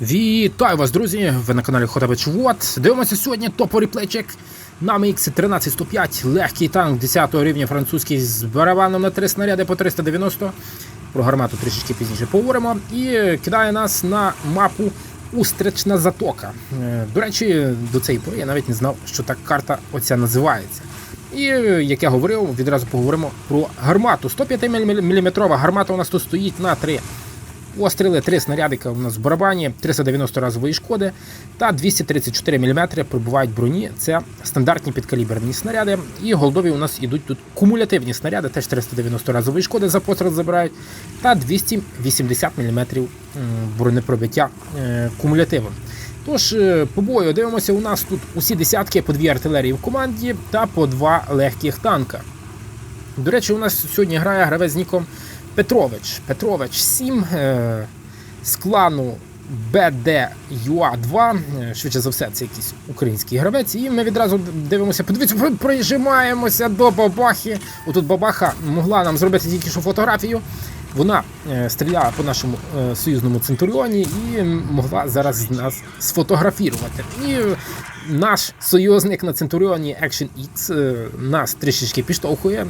Вітаю вас, друзі! Ви на каналі Хотабич Вот. Дивимося сьогодні топовий плечик на MX 13105, легкий танк 10 рівня французький з барабаном на 3 снаряди по 390. Про гармату трішечки пізніше поговоримо. І кидає нас на мапу Устрична затока. Е, До речі, до цієї пори я навіть не знав, що так карта оця називається. І як я говорив, відразу поговоримо про гармату. 105 мм гармата у нас тут стоїть на 3 Постріли, три снарядика у нас в барабані, 390 разової шкоди та 234 мм прибувають броні. Це стандартні підкаліберні снаряди. І голдові у нас ідуть тут кумулятивні снаряди, теж 390 разової шкоди за постріл забирають, та 280 мм бронепробиття е, кумулятивом. Тож, е, по бою дивимося, у нас тут усі десятки по дві артилерії в команді та по два легких танка. До речі, у нас сьогодні грає гравець з ніком Петрович. Петрович 7 е, з клану BDUA2. Е, Швидше за все, це якийсь український гравець. І ми відразу дивимося, подивіться, прижимаємося до бабахи. Отут бабаха могла нам зробити тільки що фотографію. Вона е, стріляла по нашому союзному центуріоні і могла зараз нас сфотографірувати. І наш союзник на центуріоні Action X нас трішечки підштовхує.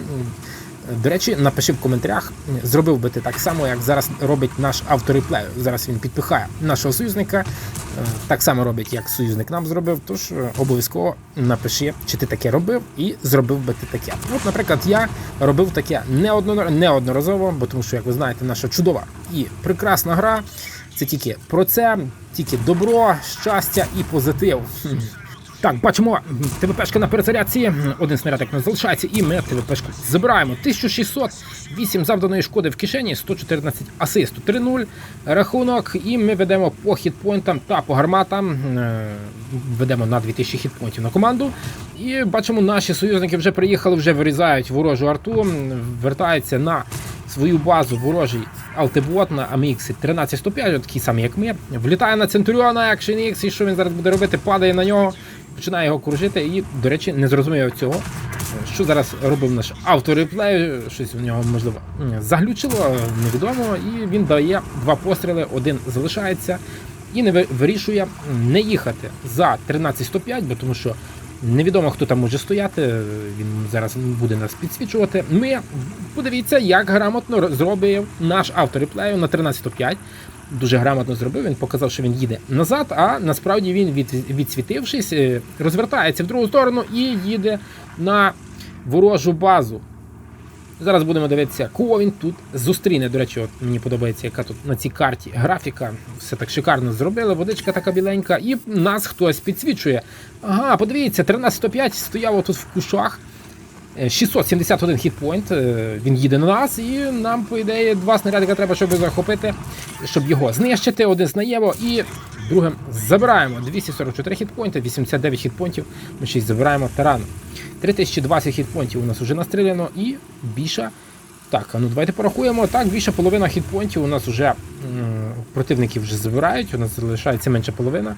До речі, напиши в коментарях, зробив би ти так само, як зараз робить наш автореплей. Зараз він підпихає нашого союзника. Е, Так само робить, як союзник нам зробив. Тож е, обов'язково напиши, чи ти таке робив, і зробив би ти таке. От, наприклад, я робив таке неодноразово, бо тому що, як ви знаєте, наша чудова і прекрасна гра. Це тільки про це, тільки добро, щастя і позитив. Так, бачимо, ТВПшка на перезарядці. Один снаряд як нас залишається, і ми ТВПшку забираємо. 1600, 8 завданої шкоди в кишені, 114 асисту, 3-0 рахунок. І ми ведемо по хітпойнтам та по гарматам. Е, Ведемо на 2000 хітпойнтів на команду. І бачимо, наші союзники вже приїхали, вже вирізають ворожу арту, вертаються на свою базу ворожий Алтебот на AMX 13105, такий самий, як ми. Влітає на Центуріона Action X, і що він зараз буде робити? Падає на нього, починає його кружити. І, до речі, не зрозумів цього. Що зараз робив наш автореплей, щось у нього можливо заглючило, невідомо. І він дає два постріли, один залишається і не вирішує не їхати за 13105, бо тому що невідомо хто там може стояти. Він зараз буде нас підсвічувати. Ми подивіться, як грамотно зробив наш автореплею на 135. Дуже грамотно зробив. Він показав, що він їде назад, а насправді він від, відсвітившись, е, розвертається в другу сторону і їде на ворожу базу. Зараз будемо дивитися, кого він тут зустріне. До речі, от мені подобається, яка тут на цій карті графіка. Все так шикарно зробили. Водичка така біленька, і нас хтось підсвічує. Ага, подивіться, 1305 стояв тут в кущах. Е, 671 хітпойнт. е, Він їде на нас, і нам, по ідеї, два снарядика треба, щоб захопити, щоб його знищити. Один знаємо і другим забираємо. 244 хітпойнти, 89 хітпойнтів. Ми ще й забираємо тарану. 3020 хітпойнтів у нас вже настріляно і більше. Так, ну давайте порахуємо. Так, більше половина хітпойнтів у нас вже м, противники вже забирають, у нас залишається менше половина.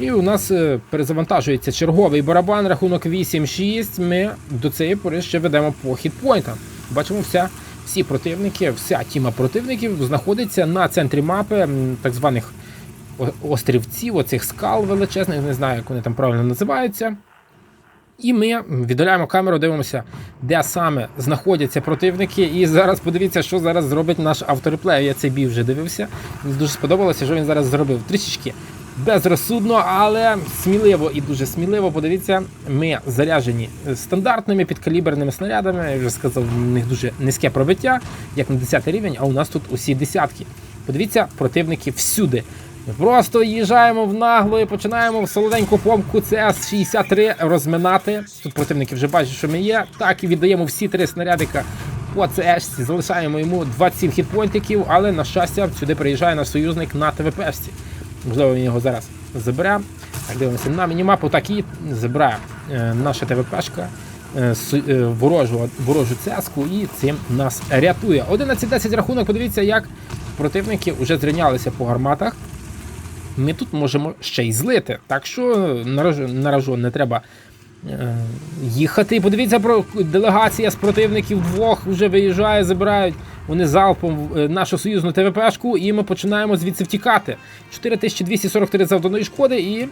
І у нас е, перезавантажується черговий барабан, рахунок 8-6. Ми до цієї пори ще ведемо по хітпойнтам. Бачимо, вся, всі противники, вся тіма противників знаходиться на центрі мапи, так званих острівців, оцих скал величезних, не знаю, як вони там правильно називаються. І ми віддаляємо камеру, дивимося, де саме знаходяться противники. І зараз подивіться, що зараз зробить наш автореплей. Я цей бій вже дивився. Мені дуже сподобалося, що він зараз зробив. Трішечки безрозсудно, але сміливо і дуже сміливо. Подивіться, ми заряджені стандартними підкаліберними снарядами. Я вже сказав, у них дуже низьке пробиття, як на 10 рівень, а у нас тут усі десятки. Подивіться, противники всюди. Ми просто їжджаємо в нагло і починаємо в солоденьку помку ЦС-63 розминати. Тут противники вже бачать, що ми є. Так і віддаємо всі три снарядика по ЦС, залишаємо йому 27 хітпойнтиків, але на щастя сюди приїжджає наш союзник на ТВПшці. Можливо, він його зараз забере. Так, дивимося на мінімапу, так і забирає е, наша ТВПшка. е, е, Ворожу, ворожу цеску і цим нас рятує. 11-10 рахунок, подивіться, як противники вже зрівнялися по гарматах ми тут можемо ще й злити. Так що наражу, наражу не треба їхати. Подивіться, про делегація з противників двох вже виїжджає, забирають вони залпом е, нашу союзну ТВПшку, і ми починаємо звідси втікати. 4243 завданої шкоди, і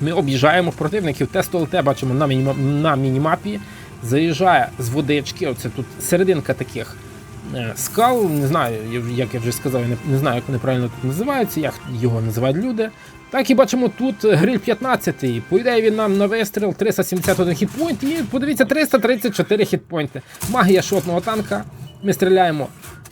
ми об'їжджаємо противників. Тесту ЛТ бачимо на, мініма... на мінімапі. Заїжджає з водички. Оце тут серединка таких е, скал. Не знаю, як я вже сказав, я не, знаю, як вони правильно тут називаються, як його називають люди. Так і бачимо тут гриль 15. По ідеї він нам на вистріл 371 хітпойнт і подивіться 334 хітпойнти. Магія шотного танка. Ми стріляємо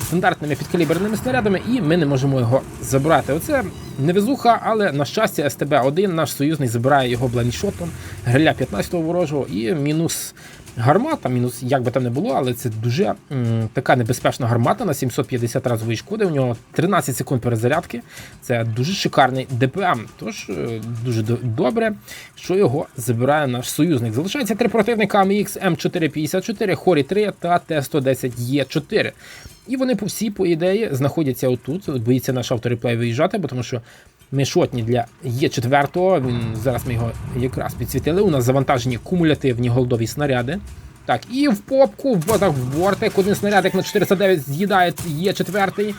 стандартними підкаліберними снарядами, і ми не можемо його забрати. Оце невезуха, але на щастя, СТБ-1, наш союзний, забирає його бланшотом, гриля 15-го ворожого і мінус гармата, мінус як би там не було, але це дуже м, така небезпечна гармата на 750 разової шкоди. У нього 13 секунд перезарядки. Це дуже шикарний ДПМ. Тож е, дуже до- добре, що його забирає наш союзник. Залишається три противника AMX М454, Хорі 3 та Т-110Е4. І вони по всі, по ідеї, знаходяться отут. Боїться наш автореплей виїжджати, бо тому що ми шотні для Є4. Він зараз ми його якраз підсвітили. У нас завантажені кумулятивні голдові снаряди. Так, і в попку, в ботах в бортик. Один снарядик на 409 з'їдає Є4.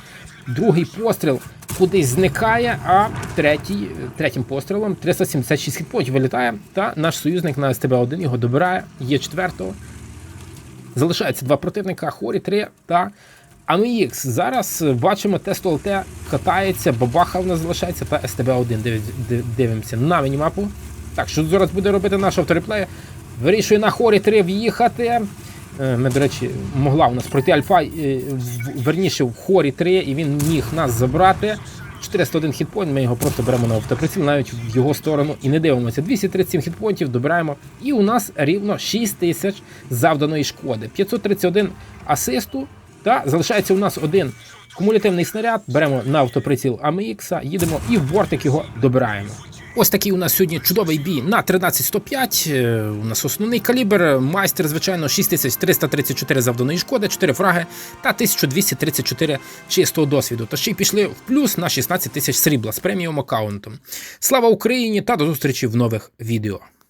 Другий постріл кудись зникає, а третій, третім пострілом 376 хітпоінтів вилітає. Та наш союзник на СТБ-1 його добирає, Є4. Залишається два противника, Хорі 3 та AMX. Зараз е, бачимо, тест ЛТ катається, бабаха в нас залишається та СТБ-1. Дивимося на мінімапу. Так, що зараз буде робити наш автореплей? Вирішує на Хорі 3 в'їхати. Е, Ми, до речі, могла у нас пройти Альфа, е, верніше в Хорі 3, і він міг нас забрати. 401 хітпойнт, ми його просто беремо на автоприціл, навіть в його сторону і не дивимося. 237 хітпойнтів добираємо. І у нас рівно 6 тисяч завданої шкоди. 531 асисту. Та залишається у нас один кумулятивний снаряд. Беремо на автоприціл AMX, їдемо і в бортик його добираємо. Ось такий у нас сьогодні чудовий бій на 13105. Е, У нас основний калібр. Майстер, звичайно, 6334 завданої шкоди, 4 фраги та 1234 чистого досвіду. Та ще й пішли в плюс на 16 тисяч срібла з преміум аккаунтом. Слава Україні та до зустрічі в нових відео.